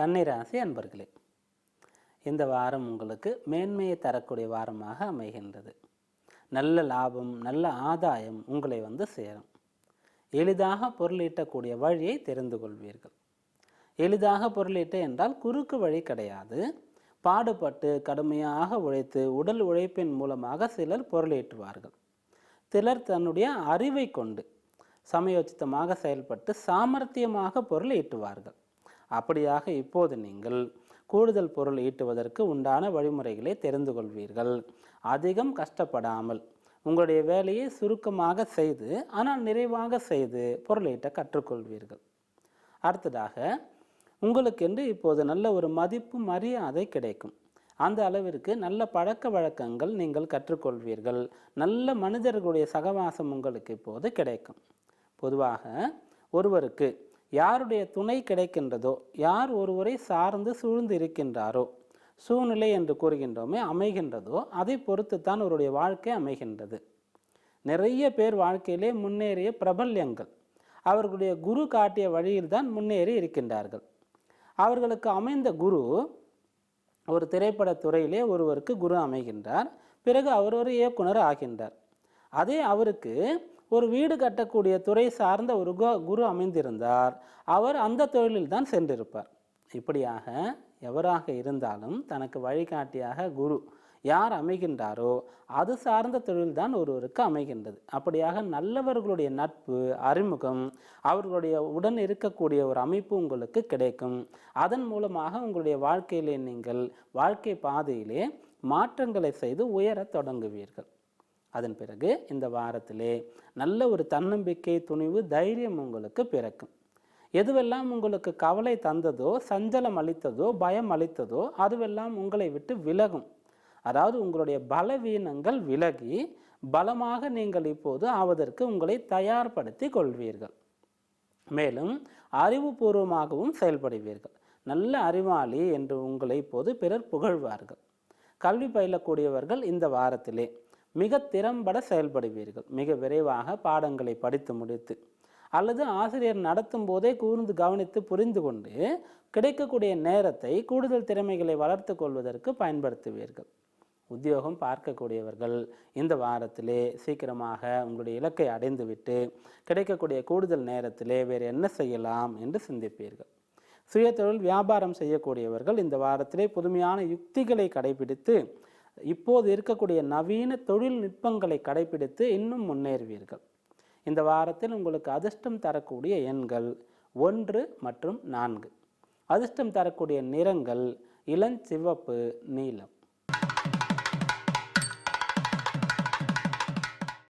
கன்னிராசி அன்பர்களே இந்த வாரம் உங்களுக்கு மேன்மையை தரக்கூடிய வாரமாக அமைகின்றது. நல்ல லாபம் நல்ல ஆதாயம் உங்களை வந்து சேரும். எளிதாக பொருளீட்டக்கூடிய வழியை தெரிந்து கொள்வீர்கள். எளிதாக பொருளீட்ட என்றால் குறுக்கு வழி கிடையாது. பாடுபட்டு கடுமையாக உழைத்து உடல் உழைப்பின் மூலமாக சிலர் பொருளீட்டுவார்கள் சிலர் தன்னுடைய அறிவை கொண்டு சமயோச்சிதமாக செயல்பட்டு சாமர்த்தியமாக பொருள் ஈட்டுவார்கள். அப்படியாக இப்போது நீங்கள் கூடுதல் பொருள் ஈட்டுவதற்கு உண்டான வழிமுறைகளை தெரிந்து கொள்வீர்கள். அதிகம் கஷ்டப்படாமல் உங்களுடைய வேலையை சுருக்கமாக செய்து ஆனால் நிறைவாக செய்து பொருளீட்ட கற்றுக்கொள்வீர்கள். அடுத்ததாக உங்களுக்கென்று இப்போது நல்ல ஒரு மதிப்பு மரியாதை கிடைக்கும். அந்த அளவிற்கு நல்ல பழக்க வழக்கங்கள் நீங்கள் கற்றுக்கொள்வீர்கள். நல்ல மனிதர்களுடைய சகவாசம் உங்களுக்கு இப்போது கிடைக்கும். பொதுவாக ஒருவருக்கு யாருடைய துணை கிடைக்கின்றதோ யார் ஒருவரை சார்ந்து சூழ்ந்து இருக்கின்றாரோ சூழ்நிலை என்று கூறுகின்றோமே அமைகின்றதோ அதை பொறுத்து தான் அவருடைய வாழ்க்கை அமைகின்றது. நிறைய பேர் வாழ்க்கையிலே முன்னேறிய பிரபல்யங்கள். அவர்களுடைய குரு காட்டிய வழியில்தான் முன்னேறி இருக்கின்றார்கள். அவர்களுக்கு அமைந்த குரு ஒரு திரைப்பட துறையிலே ஒருவருக்கு குரு அமைகின்றார். பிறகு அவர் ஒரு இயக்குனர் ஆகின்றார். அதே அவருக்கு ஒரு வீடு கட்டக்கூடிய துறை சார்ந்த ஒரு கு- குரு அமைந்திருந்தார். அவர் அந்த தொழிலில் தான் சென்றிருப்பார். இப்படியாக எவராக இருந்தாலும் தனக்கு வழிகாட்டியாக குரு யார் அமைகின்றாரோ அது சார்ந்த தொழில்தான் ஒருவருக்கு அமைகின்றது. அப்படியாக நல்லவர்களுடைய நட்பு அறிமுகம் அவர்களுடைய உடன் இருக்கக்கூடிய ஒரு அமைப்பு உங்களுக்கு கிடைக்கும். அதன் மூலமாக உங்களுடைய வாழ்க்கையிலே நீங்கள் வாழ்க்கை பாதையிலே மாற்றங்களை செய்து உயரத் தொடங்குவீர்கள். அதன் பிறகு இந்த வாரத்திலே நல்ல ஒரு தன்னம்பிக்கை துணிவு தைரியம் உங்களுக்கு பிறக்கும். எதுவெல்லாம் உங்களுக்கு கவலை தந்ததோ சஞ்சலம் அளித்ததோ பயம் அளித்ததோ அதுவெல்லாம் உங்களை விட்டு விலகும். அதாவது உங்களுடைய பலவீனங்கள் விலகி பலமாக நீங்கள் இப்போது ஆவதற்கு உங்களை தயார்படுத்தி கொள்வீர்கள். மேலும் அறிவுபூர்வமாகவும் செயல்படுவீர்கள். நல்ல அறிவாளி என்று உங்களை இப்போது பிறர் புகழ்வார்கள். கல்வி பயிலக்கூடியவர்கள் இந்த வாரத்திலே. மிக திறம்பட செயல்படுவீர்கள். மிக விரைவாக பாடங்களை படித்து முடித்து அல்லது ஆசிரியர் நடத்தும் போதே கூர்ந்து கவனித்து புரிந்து கொண்டு கிடைக்கக்கூடிய நேரத்தை கூடுதல் திறமைகளை வளர்த்து கொள்வதற்கு பயன்படுத்துவீர்கள். உத்தியோகம் பார்க்கக்கூடியவர்கள் இந்த வாரத்திலே சீக்கிரமாக உங்களுடைய இலக்கை அடைந்துவிட்டு கிடைக்கக்கூடிய கூடுதல் நேரத்திலே வேறு என்ன செய்யலாம் என்று சிந்திப்பீர்கள். சுயதொழில் வியாபாரம் செய்யக்கூடியவர்கள் இந்த வாரத்திலே புதுமையான யுக்திகளை கடைபிடித்து இப்போது இருக்கக்கூடிய நவீன தொழில்நுட்பங்களை கடைபிடித்து இன்னும் முன்னேறுவீர்கள். இந்த வாரத்தில் உங்களுக்கு அதிர்ஷ்டம் தரக்கூடிய எண்கள் ஒன்று மற்றும் நான்கு. அதிர்ஷ்டம் தரக்கூடிய நிறங்கள் இளஞ்சிவப்பு நீலம்.